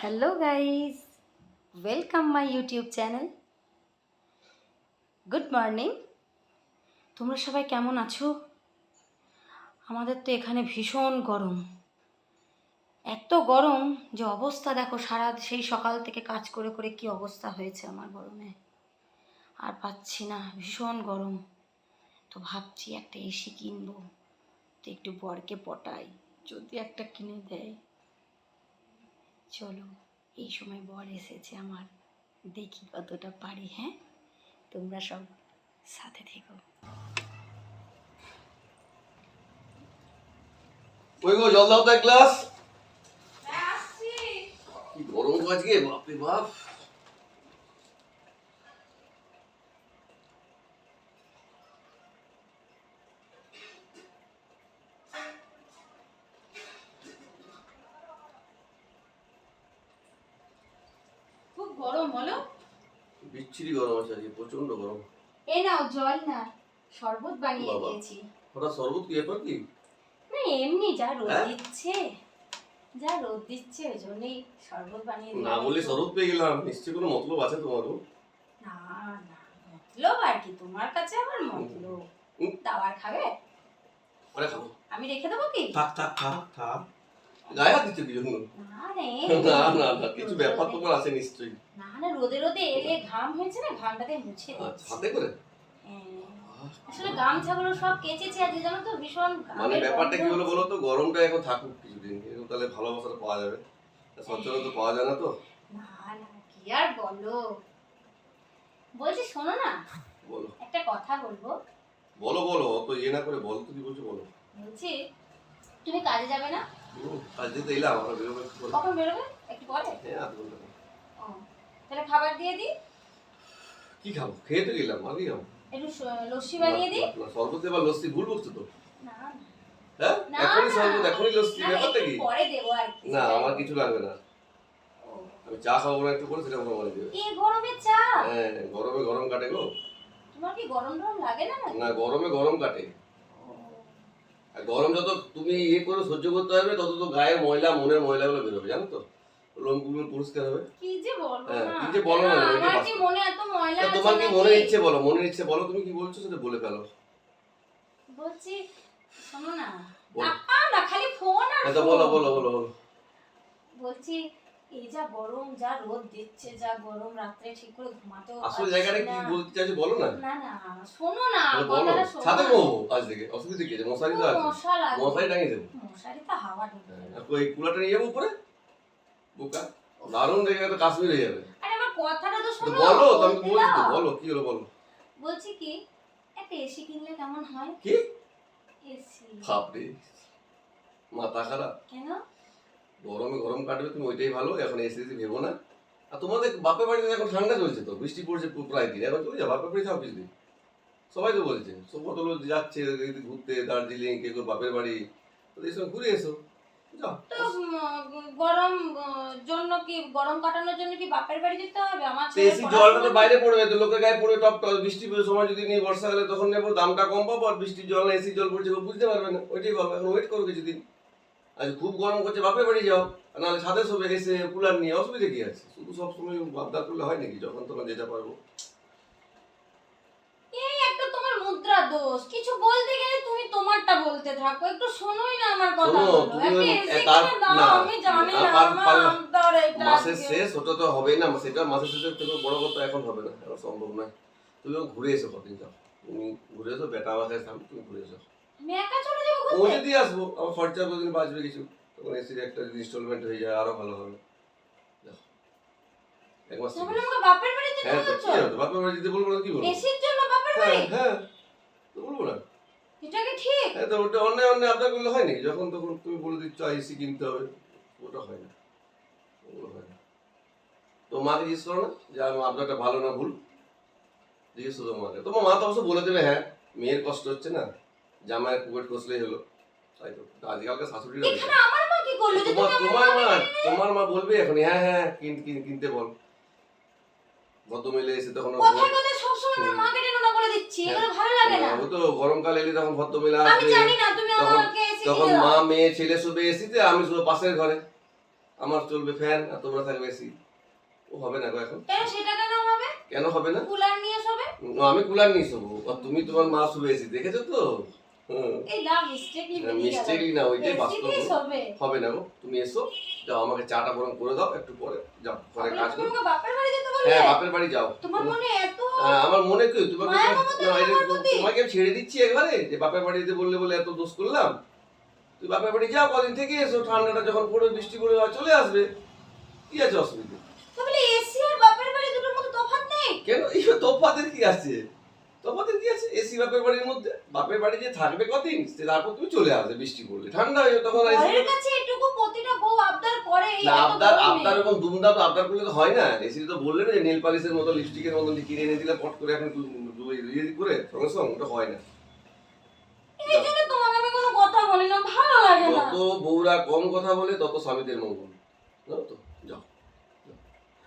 Hello guys welcome my YouTube channel good morning তোমরা সবাই কেমন আছো? আমাদের তো এখানে ভীষণ গরম। এত গরম যে অবস্থা দেখো, সারা সেই সকাল থেকে কাজ করে করে কি অবস্থা হয়েছে আমার গরমে। আর পাচ্ছি না, ভীষণ গরম। তো ভাবছি একটা এসি কিনবো। তো একটু বরকে পটাই, যদি একটা কিনে দেয়। চলো এই সময় বর এসেছে আমার। দেখি কতটা পারি হ্যাঁ? তোমরা সব সাথে থেকো। ওই গো জল দাও তো এক গ্লাস কি গরম আজকে বাপরে বাপ। বলো। বিচ্ছিরি গরম আছে আজকে প্রচণ্ড গরম। এই নাও জল না শরবত বানিয়ে বাবা। দিয়েছি। হঠাৎ শরবত কি ব্যাপার কি? না এমনি যা রোদ হ্যাঁ? দিচ্ছে যা রোদ দিচ্ছে ওই জন্যই শরবত বানিয়ে না দিলাম বলে একটু। শরবত পেয়ে গেলাম নিশ্চয়ই কোনো মতলব আছে তোমারও না না মতলব আর কি তোমার কাছে আমার মতলব। হুম। দাবার খাব। আমি রেখে দেবো কি? থাক থাক থাক থাক। গায়ে কি জন্য না। না না না কিছু ব্যাপার তোমার আছে নিশ্চয়ই। না না রোদে রোদে এলে ঘাম হয়েছে না মুছে আচ্ছা দিচ্ছি। হাতে করে? হ্যাঁ। আসলে গামছাগুলো সব কেচেছি জানো তো? ভীষণ মানে ব্যাপারটা কি হলো বলো তো? গরমটা এখন থাকুক কিছুদিন। এরকম তাহলে ভালোবাসাটা পাওয়া যাবে। সচরাচর তো পাওয়া যায় না তো। না না কি আর বলো? বলছি শোনো না? বলো। একটা কথা বলব। বলো বলো অত ইয়ে না করে বলো তো কি বলছো বলো। বলছি তুমি কাজে যাবে না? আজ যেতে এলাম আমরা বেরোবো একটু পরে। কখন বেরোবে? একটু পরে? হ্যাঁ আধ ঘণ্টা ও তাহলে খাবার দিয়ে দিই? কি খাব? খেয়ে তো গেলাম কি খাব। একটু লস্যি বানিয়ে দিই? শরবত এবার লস্যি ভুল তো। না। হ্যাঁ? এখনই শরবত এখনই লস্যি না, না, ব্যাপারটা কি? পরে দেবো আর না আমার কিছু লাগবে না। আমি চা খাব না একটু করে সেটা আমার দেবে। এই গরমে চা? হ্যাঁ গরমে গরম কাটে গো। তোমার কি গরম গরম লাগে না না গরমে গরম কাটে। গরম যত তুমি ইয়ে করে সহ্য করতে পারবে তত তো গায়ের ময়লা মনের ময়লাগুলো বেরোবে জানো তো? লোমগুলো পরিষ্কার হবে। কি যে বলো হ্যাঁ, না। কি যে বলো না, কেন, আমার কি মনে এত ময়লা তা আছে তোমার কি? মনের ইচ্ছে বলো মনের ইচ্ছে বলো তুমি কি বলছো সেটা বলে ফেলো। বলছি শোনো না। আপা না খালি ফোন আর হ্যাঁ বলো বলো বলো বলো। বলছি এই যা গরম যা রোদ দিচ্ছে যা গরম রাত্রে ঠিক করে ঘুমাতেও আসল জায়গাটা কি বলতে চাইছো বলো না? না না শোনো না কথাটা শোনো ছাদে না। আজ থেকে অসুবিধা কি আছে? মশারি তো আছে। মশারি টাঙিয়ে দেবো। মশারি তো হাওয়া ঢুকে যাবে। আর ওই কুলাটা নিয়ে যাব উপরে? বোকা। দারুণ জায়গা তো কাশ্মীর হয়ে যাবে। আরে আমার কথাটা তো তো শোনো বলো তো আমি বলছি তো বলো কি হলো বলো। বলছি কি একটা এসি কিনলে কেমন হয়? কি? এসি মাথা খারাপ। কেন? গরমে গরম কাটবে তুমি ওইটাই ভালো এখন এসে এসে ভেবো না। আর তোমাদের বাপের বাড়িতে এখন ঠান্ডা চলছে তো বৃষ্টি পড়ছে প্রায় দিন। এখন চলে যাও বাপের বাড়ি থাও কিছুদিন। সবাই তো বলছে সব কত লোক যাচ্ছে ঘুরতে দার্জিলিং কে কেউ বাপের বাড়ি। তো এই সময় ঘুরে এসো যাও। তো গরম জন্য কি গরম কাটানোর জন্য কি বাপের বাড়ি যেতে হবে? আমার এসি জলটা তো বাইরে পড়বে তো লোকের গায়ে পড়বে টপ টপ বৃষ্টি পড়ে সময় যদি নিয়ে বর্ষাকালে তখন নেব দামটা কম পাবো আর বৃষ্টির জল না এসির জল পড়ছে বুঝতে পারবে না। ওইটাই ভালো এখন ওয়েট করো কিছুদিন। আজ খুব গরম করছে বাপের বাড়ি যাও। নাহলে ছাদে শোবে এসে কুলার নিয়ে অসুবিধা কি আছে? শুধু সবসময় বাপদা করলে হয় নাকি? যখন তখন যেটা পারব। এই একটা তোমার মুদ্রা দোষ। কিছু বলতে গেলে তুমি তোমারটা বলতে থাকো। একটু শোনোই না আমার কথা শোনো, তুমি ওই তার- না, আমি জানি না, না পার- আমার পারলা- আবদার এটা মাসের আজকে। শেষ ওটা তো হবেই না। সেটা মাসের শেষের থেকে বড় কথা এখন হবে না। সম্ভব নয়। তুমি ঘুরে এসো কদিন যাও। তুমি ঘুরে এসো বেটা সামনে তুমি ঘুরে এসো। আমি চলে? পৌঁছে দিয়ে আসব আমার খরচা কোদিন বাঁচবে কিছু। তখন এসির একটা ইনস্টলমেন্ট হয়ে যায় আরও ভালো হবে। এক মাস বাপের বাড়ি হ্যাঁ বাপের বাড়ি যেতে বলব না কি বলব? এসির জন্য বাপের হ্যাঁ বাড়ি? হ্যাঁ তো বলব না। এটা কি ঠিক? হ্যাঁ তো ওটা অন্যায় অন্যায় আপনার করলে হয় নাকি যখন তখন তুমি বলে দিচ্ছ এসি কিনতে হবে। ওটা হয় না। ওগুলো হয় না। তো মাকে জিজ্ঞেস করো না যে আমি আপনারটা ভালো না ভুল? জিজ্ঞেস করো মাকে তোমার মা তো অবশ্য বলে দেবে হ্যাঁ মেয়ের কষ্ট হচ্ছে না। জামাইয়ের পুকুর কষলেই হলো। তাই তো। আজকালকার শাশুড়িরা এখানে আমার মা কি করল? যে তোমার তোমার মা তোমার মা বলবে এখন হ্যাঁ হ্যাঁ কিন কিন কিনতে বল। ভদ্রমেলে এসে তখন কথায় সবসময় আমার মাকে টেনে না করে দিচ্ছি এগুলো ভালো লাগে না। ও তো গরমকাল এলে তখন ভদ্রমেলে আমি জানি না তুমি আমাকে এসে তখন মা মেয়ে ছেলে শুবে এসিতে আমি শুধু পাশের ঘরে। আমার চলবে ফ্যান আর তোমরা থাকবে এসি ও হবে না গো এখন। কেন সেটা কেন হবে? কেন হবে না? কুলার নিয়ে শোবে? আমি কুলার নিয়ে শোবো। আর তুমি তোমার মা শুবে এসি দেখেছ তো? এই না না ওইটাই বাস্তব হবে না গো তুমি এসো যাও আমাকে চাটা বরং করে দাও একটু পরে যাও পরে কাজ করো। বাপের বাড়ি যেতে বলবে হ্যাঁ বাপের বাড়ি যাও। তোমার মনে এত হ্যাঁ, আমার মনে কি তোমাকে। তোমাকে আমি ছেড়ে দিচ্ছি একবারে যে বাপের বাড়িতে বললে বলে এত দোষ করলাম। তুই বাপের বাড়ি যাও কদিন থেকে এসো ঠান্ডাটা যখন পড়বে বৃষ্টি পড়ে চলে আসবে। কি আছে অসুবিধা? তাহলে এসি আর বাপের বাড়ি দুটোর মধ্যে তফাৎ নেই? কেন? এই তোফাতের কি আছে? তোফাতের কি আছে? এসি বাপের বাড়ির মধ্যে? বাপের বাড়ি যে থাকবে কদিন? তারপর তুমি চলে আসবে বৃষ্টি পড়লে। ঠান্ডা হয়ে তখন ঘরের কাছে এটুকু প্রতিটা বউ আবদার করে এই আবদার আবদার দুমদাম আবদার করলে তো হয় না। এসি তো বললে না যে নেল পালিশের মতো লিপস্টিকের মতো কিনে এনে দিলে পট করে এখন ইয়ে করে সঙ্গে সঙ্গে ওটা হয় না। এই জন্য তোমাকে আমি কোনো কথা বলি না ভালো লাগে না। যত বউরা কম কথা বলে তত স্বামীদের মঙ্গল। জানো তো যাও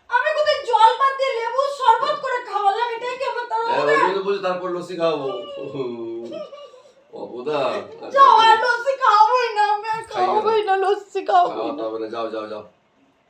আমি কোথায় জল পাত দিয়ে লেবু শরবত করে খাওয়ালাম এটাই কি আমার তার হ্যাঁ, ওই জন্য বলছি তারপর লস্যি খাওয়াবো। অবদা। যাও লস্যি খাওয়াবোই না আর না। লস্যি খাওয়াবোই না যাও যাও যাও।